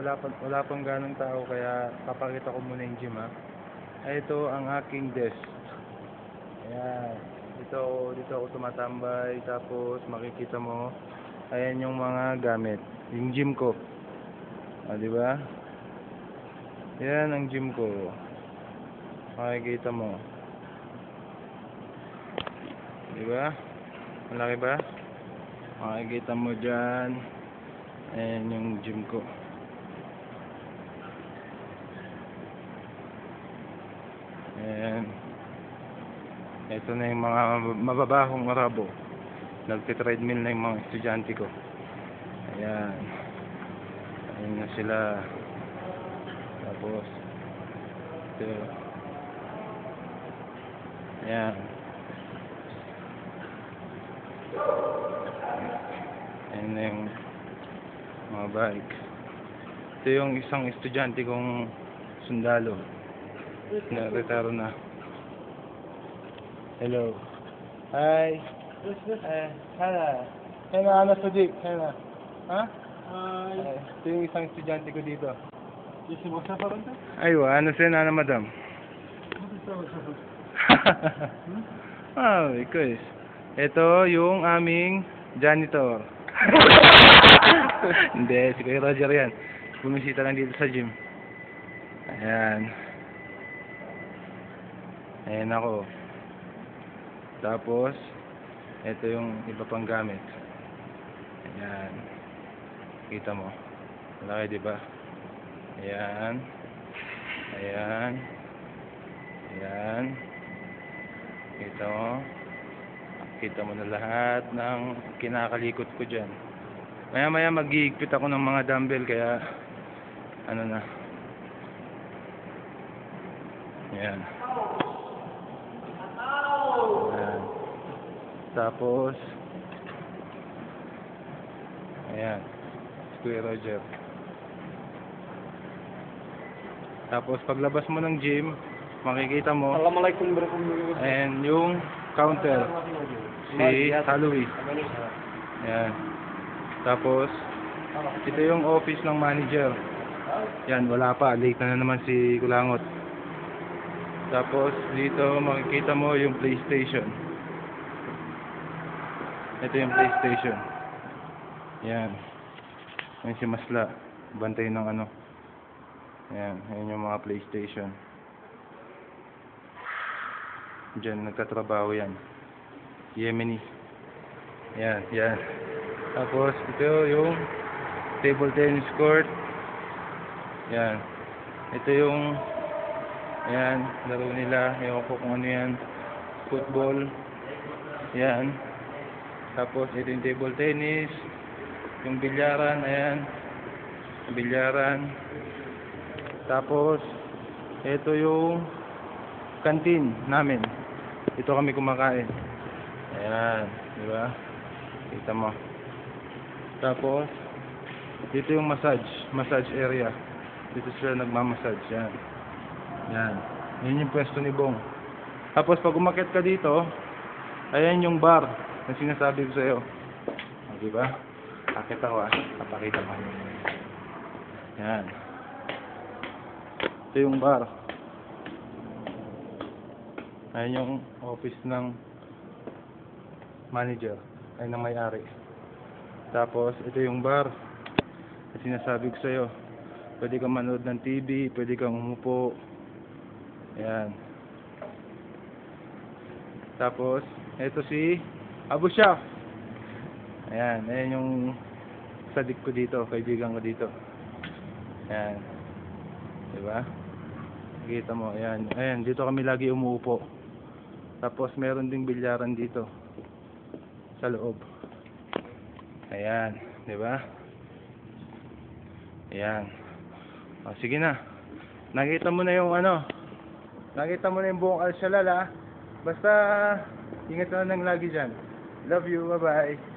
wala pa wala pang ganong tao kaya papakita ko muna yung gym ha. Ay, ito ang aking desk. Ayan. Dito, dito ako tumatambay tapos makikita mo ayan yung mga gamit. Yung gym ko. Ah, di ba? Yan ang gym ko. Makikita mo. Di ba? Malaki ba? Makikita mo dyan. Ayan yung gym ko. Ayan. Ito na yung mga mababahong marabo. Nagtitreadmill na yung mga estudyante ko. Ayan. Ayan na sila. Tapos, ito. Ayan. Ayan na mga bike. Ito yung isang estudyante kong sundalo. Na retaro na. Hello. Hi. Eh, Hana. Hana, Hana Sadiq. Hana. Ha? Ay, Ito yung isang estudyante ko dito. jeśli można pamiętać? Aywa, ano siya na madam? Ah, quiz. Ito yung aming janitor. Hindi, si Kuya Roger yan. Bumisita lang dito sa gym. Ayan. Ayan ako. Tapos, ito yung iba pang gamit. Ayan. Kita mo. Malaki, di ba? Ayan. Ayan. Ayan. Kita mo. Kita mo na lahat ng kinakalikot ko dyan. Maya maya magigpit ako ng mga dumbbell kaya ano na. Ayan. Tapos Ayan. Kuya Roger. Tapos paglabas mo ng gym, makikita mo Assalamualaikum warahmatullahi wabarakatuh. and yung counter si Halloween. Ayan. Tapos ito yung office ng manager. Yan, wala pa. Late na, na naman si Kulangot. Tapos dito makikita mo yung PlayStation. Ito yung PlayStation. Yan. Yan si Masla. Bantay ng ano. Yan. Yan yung mga PlayStation. Diyan nagtatrabaho yan. Yemeni. Yan, yan. Tapos ito yung table tennis court. Yan. Ito yung Ayan, laro nila. Ewan ko kung ano yan. Football. Yan. Tapos ito yung table tennis. Yung bilyaran, ayan. Bilyaran. Tapos ito yung canteen namin. Ito kami kumakain. Ayan, di ba? Kita mo. Tapos dito yung massage, massage area. Dito sila nagmamassage, yan. Yan. Yan yung pwesto ni Bong. Tapos pag umakyat ka dito, ayan yung bar na sinasabi ko sa'yo. O, di ba? Akit ako ah. Papakita ko. Yan. Ito yung bar. Ayan yung office ng manager. Ay ng may-ari. Tapos, ito yung bar na sinasabi ko sa'yo. Pwede kang manood ng TV, pwede kang umupo. Ayan. Tapos, ito si Abu Shaf. Ayan, ayan yung sadik ko dito, kaibigan ko dito. Ayan. Diba? Kita mo, ayan. Ayan, dito kami lagi umuupo. Tapos, meron ding bilyaran dito. Sa loob. Ayan, diba? Ayan. O, sige na. Nakita mo na yung ano, Nakita mo na yung buong Al-Shalal ha. Basta, ingat ka lang lagi dyan. Love you, bye-bye.